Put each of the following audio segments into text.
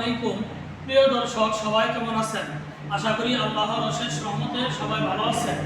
আলাইকুম। প্রিয় দর্শক, সবাই কেমন আছেন? আশা করি আল্লাহর অশেষ রহমতে সবাই ভালো আছেন।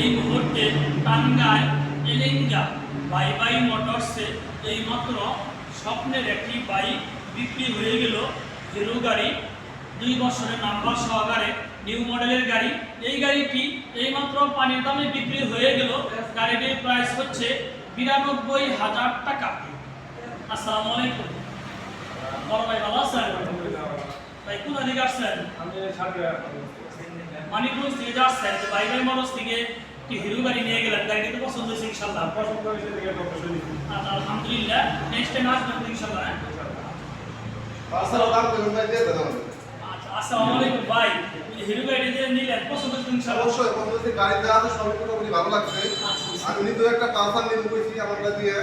এই মুহূর্তে টাঙ্গায় এলিঙ্গা বাই বাই মোটরসে এইমাত্র স্বপ্নের একটি বাইক বিক্রি হয়ে গেল। হিরো গাড়ি, দুই বছরের নাম্বার সহকারে নিউ মডেলের গাড়ি। এই গাড়িটি এইমাত্র পানির দামে বিক্রি হয়ে গেল। গাড়িটির প্রাইস হচ্ছে বিরানব্বই হাজার টাকা। আসসালামু আলাইকুম। বড় ভাই ভালো আছেন? ভাই কোথা থেকে আসছেন? মানিকগঞ্জ থেকে যাচ্ছেন তো ভাই ভাই মরজ থেকে কি হিরো গাড়ি নিয়ে গেলেন। গাড়িটি তো পছন্দ হয়েছে ইনশাল্লাহ। আচ্ছা, আলহামদুলিল্লাহ। নেক্সট টাইম আসবেন তো ইনশাল্লাহ? আচ্ছা আসসালামু আলাইকুম ভাই। এই গাড়ি যে নিলেন পছন্দ হয়েছে ইনশাল্লাহ? অবশ্যই বন্ধুদের গাড়িতে আছে সবই মোটামুটি ভালো লাগছে। আমি নিজে একটা পালসার নিয়ে করেছি আমার দিয়ে।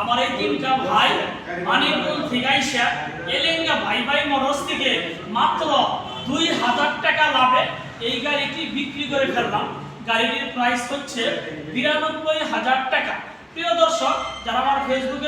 আমার এই তিনটা ভাই মানিকগঞ্জ থেকে এলেঙ্গা ভাই ভাই মরস থেকে মাত্র দুই হাজার টাকা লাভে এই গাড়িটি বিক্রি করে ফেললাম। গাড়িটির প্রাইস হচ্ছে বিরানব্বই হাজার টাকা প্রিয় দর্শক যারা আমার